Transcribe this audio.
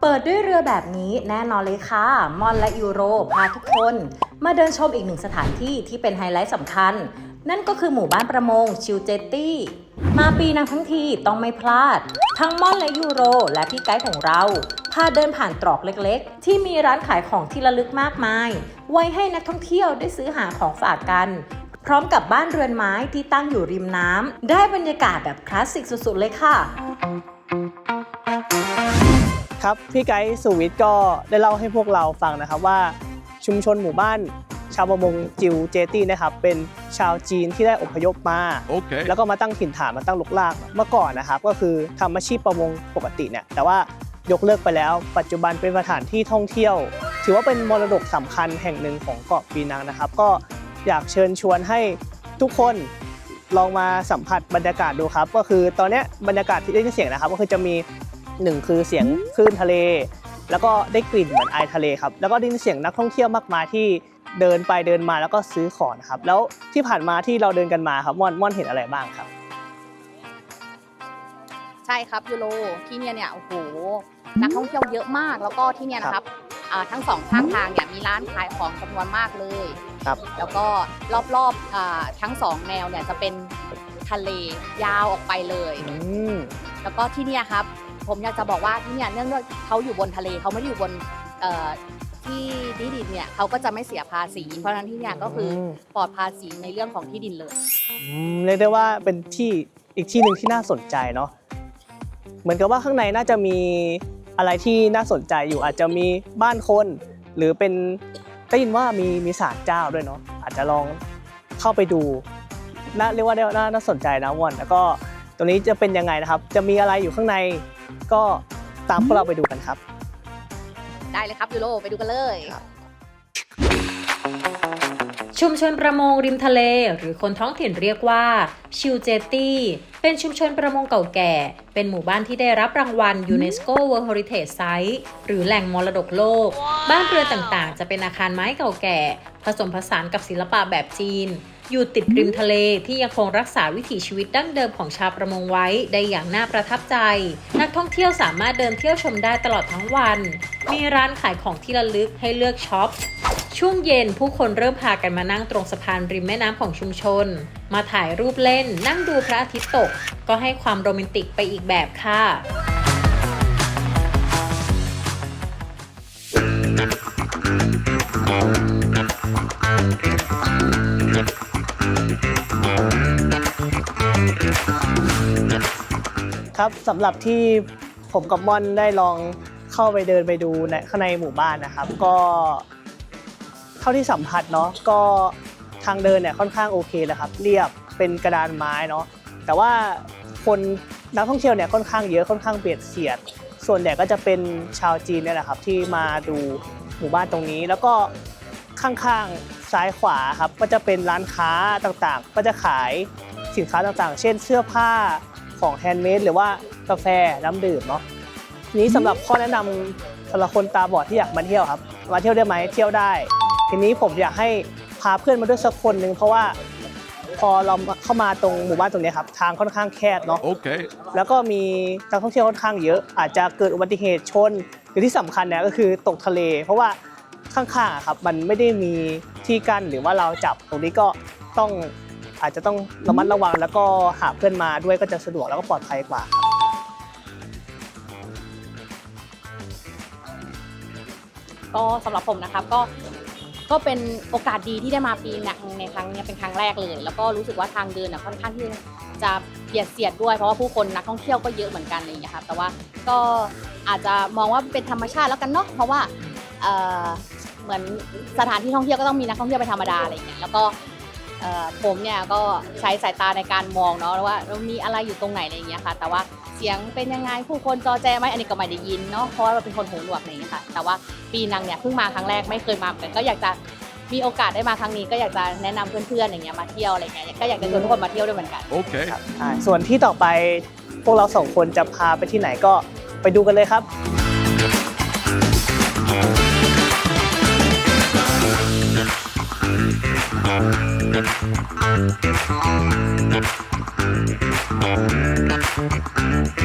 เปิดด้วยเรือแบบนี้แน่นอนเลยค่ะ มอนและยูโรพาทุกคน มาเดินชมอีกหนึ่งสถานที่ที่เป็นไฮไลท์สำคัญ นั่นก็คือหมู่บ้านประมงชิวเจตตี้ มาปีนังทั้งทีต้องไม่พลาด ทั้งมอนและยูโร และพี่ไกด์ของเรา พาเดินผ่านตรอกเล็กๆ ที่มีร้านขายของที่ระลึกมากมาย ไว้ให้นักท่องเที่ยวได้ซื้อหาของฝากกัน พร้อมกับบ้านเรือนไม้ที่ตั้งอยู่ริมน้ำได้บรรยากาศแบบคลาสสิกสุดๆเลยค่ะ ครับพี่ไกด์สุวิทย์ก็ได้เล่าให้พวกเราฟังนะครับว่า ชุมชนหมู่บ้านชาวประมงจิวเจตี้นะครับเป็นชาวจีนที่ได้อพยพมา Okay. แล้วก็มาตั้งถิ่นฐานมาตั้งลกลากเมื่อก่อนนะครับก็คือทำอาชีพประมงปกติเนี่ยแต่ว่ายกเลิกไปแล้ว ปัจจุบันเป็นสถานที่ท่องเที่ยว ถือว่าเป็นมรดกสำคัญแห่งหนึ่งของเกาะปีนังนะครับ ก็อยากเชิญชวนให้ทุกคนลองมาสัมผัสบรรยากาศดูครับ ก็คือตอนเนี้ยบรรยากาศที่ได้ยินเสียงนะครับ ก็คือจะมี หนึ่งคือเสียงคลื่นทะเล แล้วก็ได้กลิ่นเหมือนไอทะเลครับแล้วก็ได้ยินเสียงนักท่องเที่ยวมากมายที่เดินไปเดินมาแล้วก็ซื้อของนะครับแล้วที่ผ่านมาที่เราเดินกันมาครับม่อนม่อนเห็นอะไรบ้างครับ ใช่ครับยูโรที่เนี่ยเนี่ยโอ้โหนักท่องเที่ยวเยอะมากแล้วก็ที่เนี่ยนะครับอ่าทั้งสองข้างทางเนี่ยมีร้านขายของจำนวนมากเลยครับแล้วก็รอบๆอ่าทั้งสองแนวเนี่ยจะเป็นทะเลยาวออกไปเลยอืมแล้วก็ที่เนี่ยครับ ผมอยากจะบอกว่าที่เนี่ยเนื่องด้วยเขาอยู่บนทะเลเขาไม่ได้อยู่บนเอ่อที่ที่ดินเนี่ยเขาก็จะไม่เสียภาษี เพราะฉะนั้นที่เนี่ยก็คืออม ปลอดภาษีในเรื่องของที่ดินเลย อืมเรียกได้ว่าเป็นที่อีกที่หนึ่งที่น่าสนใจเนาะเหมือนกับว่าข้างในน่าจะมีอะไรที่น่าสนใจอยู่อาจจะมีบ้านคน หรือเป็นได้ยินว่ามีมีศาลเจ้าด้วยเนาะอาจจะลองเข้าไปดูน่าเรียกว่าได้น่าน่าสนใจนะวอนแล้วก็ ตรงนี้จะเป็นยังไงนะครับ จะมีอะไรอยู่ข้างในก็ตามพวกเราไปดูกันครับ ได้เลยครับยูโรไปดูกันเลย ชุมชนประมงริมทะเล หรือคนท้องถิ่นเรียกว่าชิวเจตี้ เป็นชุมชนประมงเก่าแก่ เป็นหมู่บ้านที่ได้รับรางวัลยูเนสโก World Heritage Site หรือแหล่งมรดกโลก บ้านเรือนต่างๆ จะเป็นอาคารไม้เก่าแก่ ผสมผสานกับศิลปะแบบจีน อยู่ติดริมทะเลที่ยังคงรักษาวิถีชีวิตดั้งเดิมของชาวประมงไว้ได้อย่างน่าประทับใจ นักท่องเที่ยวสามารถเดินเที่ยวชมได้ตลอดทั้งวัน มีร้านขายของที่ระลึกให้เลือกช็อป ช่วงเย็นผู้คนเริ่มพากันมานั่งตรงสะพานริมแม่น้ำของชุมชน มาถ่ายรูปเล่น นั่งดูพระอาทิตย์ตก ก็ให้ความโรแมนติกไปอีกแบบค่ะครับสำหรับที่ผมกับม่อนได้ลองเข้าไปเดินไปดูในข้างในหมู่บ้านนะครับ ก็ เท่าที่สัมผัสเนาะก็ทางเดินเนี่ยค่อนข้างโอเคแล้วครับ เรียบเป็นกระดานไม้เนาะแต่ว่าคนนักท่องเที่ยวเนี่ยค่อนข้างเยอะค่อนข้างเบียดเสียด ส่วนใหญ่ก็จะเป็นชาวจีนเนี่ยแหละครับที่มาดูหมู่บ้านตรงนี้ แล้วก็ข้างๆซ้ายขวาครับก็จะเป็นร้านค้าต่างๆ ก็จะขายสินค้าต่างๆ เช่นเสื้อผ้าของแฮนด์เมดหรือว่ากาแฟน้ำดื่มเนาะนี้สำหรับข้อแนะนำสำหรับคนตาบอดที่อยากมาเที่ยวครับ มาเที่ยวได้ไหมเที่ยวได้ ทีนี้ผมอยากให้พาเพื่อนมาด้วยสักคนหนึ่งเพราะว่าพอเราเข้ามาตรงหมู่บ้านตรงเนี้ยครับทางค่อนข้างแคบเนาะ Okay. แล้วก็มีนักท่องเที่ยวค่อนข้างเยอะ อาจจะเกิดอุบัติเหตุชนหรือที่สำคัญเนี่ยก็คือตกทะเล เพราะว่าข้างๆอะครับมันไม่ได้มีที่กั้นหรือว่าเราจับตรงนี้ก็ต้องอาจจะต้องระมัดระวัง แล้วก็หาเพื่อนมาด้วยก็จะสะดวกแล้วก็ปลอดภัยกว่าก็สำหรับผมนะครับก็ ก็เป็นโอกาสดีที่ได้มาปีนังในครั้งนี้เป็นครั้งแรกเลย แล้วก็รู้สึกว่าทางเดินน่ะค่อนข้างที่จะเบียดเสียดด้วยเพราะว่าผู้คนนักท่องเที่ยวก็เยอะเหมือนกันอะไรอย่างเงี้ยครับแต่ว่าก็อาจจะมองว่าเป็นธรรมชาติแล้วกันเนาะเพราะว่าเเหมือนสถานที่ท่องเที่ยวก็ต้องมีนักท่องเที่ยวเป็นธรรมดาอะไรอย่างเงี้ยแล้วก็ผมเนี่ยก็ใช้สายตาในการมองเนาะว่ามีอะไรอยู่ตรงไหนอะไรอย่างเงี้ยค่ะ แต่ว่า เสียงเป็นยังไงผู้คนจอแจไหมอันนี้ก็ไม่ได้ยินเนาะเพราะว่าเราเป็นคนหูหนวกอะไรอย่างเงี้ยค่ะ แต่ว่าปีนังเนี่ยเพิ่งมาครั้งแรกไม่เคยมาเหมือนกันก็อยากจะมีโอกาสได้มาครั้งนี้ก็อยากจะแนะนำเพื่อนๆอย่างเงี้ยมาเที่ยวอะไรเงี้ยก็อยากจะชวนทุกคนมาเที่ยวด้วยเหมือนกัน Okay. ใช่ส่วนที่ต่อไปพวกเราสองคนจะพาไปที่ไหนก็ไปดูกันเลยครับ Thank you.